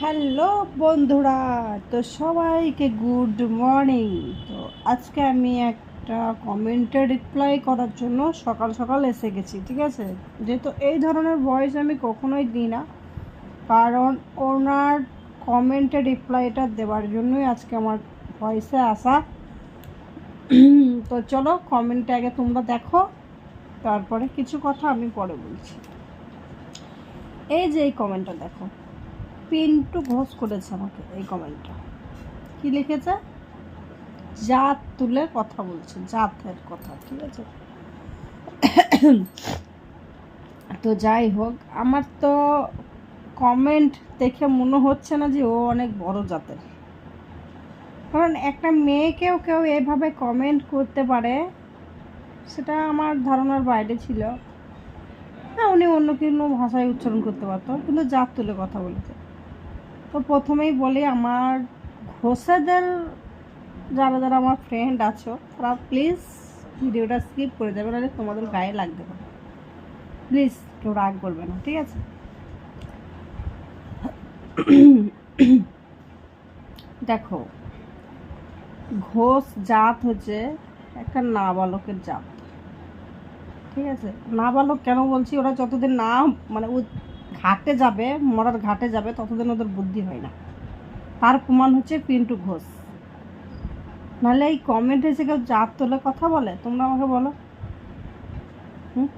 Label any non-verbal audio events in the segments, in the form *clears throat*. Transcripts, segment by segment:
Hello বন্ধুরা, তো সবাইকে গুড মর্নিং। তো আজকে আমি একটা কমেন্টে রিপ্লাই করার জন্য সকাল সকাল এসে গেছি, ঠিক আছে? যেহেতু এই ধরনের ভয়েস আমি কখনোই দিই না, কারণ ওনার কমেন্টে রিপ্লাইটা দেওয়ার জন্যই আজকে আমার ভয়েসে আসা। তো চলো কমেন্টে আগে তোমরা দেখো, তারপরে কিছু কথা আমি পরে বলছি। এই যে এই কমেন্টটা দেখো। পিন্টু ঘোষ করেছে আমাকে এই কমেন্টটা। কি লিখেছে? জাত তুলে কথা বলছে, জাতের কথা, ঠিক আছে? তো যাই হোক, আমার তো কমেন্ট দেখে মনে হচ্ছে না যে ও অনেক বড় জাতের। কারণ একটা মেয়েকেও কেউ এভাবে কমেন্ট করতে পারে, সেটা আমার ধারণার বাইরে ছিল। হ্যাঁ উনি অন্য কোনো ভাষায় উচ্চারণ করতে পারতো, কিন্তু জাত তুলে কথা বলেছে। তো প্রথমেই বলি, আমার ঘোষেদের যারা যারা আমার ফ্রেন্ড আছো, তারা প্লিজ ভিডিওটা স্কিপ করে দেবে, নাহলে তোমাদের গায়ে লাগবে পারে প্লিজ কেউ রাগ করবে না, ঠিক আছে? দেখো, ঘোষ জাত হচ্ছে একটা নাবালকের জাত। ঠিক আছে? নাবালক কেন বলছি? ওরা যতদিন না মানে ঘাটে যাবে, মরার ঘাটে যাবে, ততদিন ওদের বুদ্ধি হয় না। তার প্রমাণ হচ্ছে পিন্টু ঘোষ। নাহলে এই কমেন্ট এসে কেউ জাত তোলে, কথা বলে? তোমরা আমাকে বলো। হুম?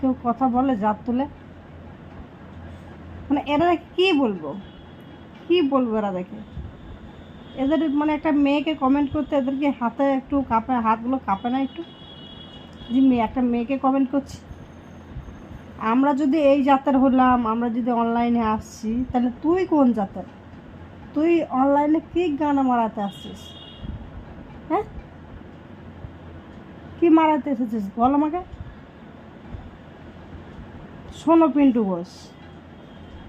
কেউ কথা বলে জাত তুলে? মানে এরা কি বলব? কি বলব এরা দেখে? এদের মানে একটা মেয়েকে কমেন্ট করতে এদেরকে হাতে একটু কাঁপে, হাতগুলো কাঁপে না একটু? যে মেয়ে, একটা মেয়েকে কমেন্ট করছি। আমরা যদি এই জাতের হলাম, আমরা যদি অনলাইনে আসছি, তাহলে তুই কোন জাতের তুই অনলাইনে কি গানা মারাতে আসছিস? হ্যাঁ? কি মারাতে এসেছিস? বল আমাকে। শোনো পিন্টু ঘোষ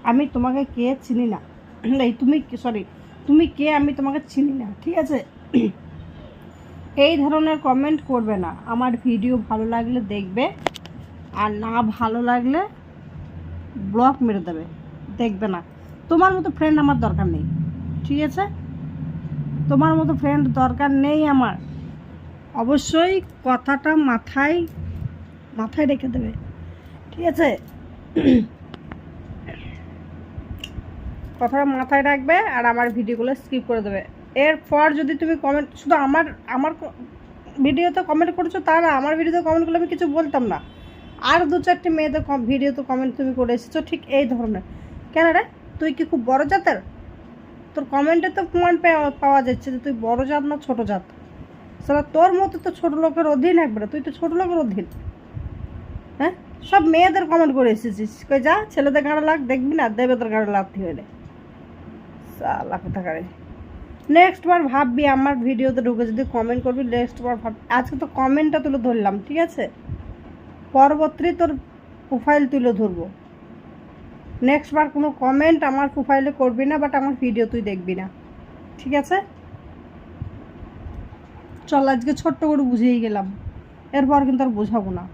আমি তোমাকে কে চিনি না? *clears throat* এই তুমি সরি তুমি কে আমি তোমাকে চিনি না, ঠিক আছে? *clears throat* এই ধরনের কমেন্ট করবে না। আমার ভিডিও ভালো লাগলে দেখবে। আর না ভালো লাগলে ব্লক মেরে দেবে। দেখবে না। তোমার মতো ফ্রেন্ড আমার দরকার নেই। ঠিক আছে? তোমার মতো ফ্রেন্ড দরকার নেই আমার। অবশ্যই কথাটা মাথায় মাথায় রেখে দেবে। ঠিক আছে? কথাটা মাথায় রাখবে আর আমার ভিডিওগুলো স্কিপ করে দেবে। এরপর যদি তুমি কমেন্ট শুধু আমার আমার ভিডিওতে কমেন্ট করেছ তা না আমার ভিডিওতে কমেন্ট করলে আমি কিছু বলতাম না। আর দু চারটে মেয়েদের ভিডিও তো কমেন্ট তুমি করে এসেছ, ঠিক এই ধরনের। কেন রে? তুই কি খুব বড় জাতের? তোর কমেন্টে তো প্রমাণ পাওয়া যাচ্ছে যে তুই বড় জাত না ছোট জাত। সেটা তোর মতো তো ছোট লোকের অধীন একবারে। তুই তো ছোট লোকের অধীন। হ্যাঁ? সব মেয়েদের কমেন্ট করে এসেছিস। কই যা, ছেলেদের গাড়ি লাগ, দেখবি না, দেবেদের গাড়ি লাভতে হলে সালা কোথাকারে নেক্সট বার ভাববি আমার ভিডিওতে ঢুকে যদি কমেন্ট করবি নেক্সট বার ভাব আজকে তো কমেন্টটা তুলে ধরলাম, ঠিক আছে? পরবর্তী তোর প্রোফাইল তুলে ধরবো। নেক্সট বার কোনো কমেন্ট আমার প্রোফাইলে করবি না বাট আমার ভিডিও তুই দেখবি না। ঠিক আছে? চল, আজকে ছোট্ট করে বুঝিয়ে গেলাম। এরপর কিন্তু আর বোঝাবো না।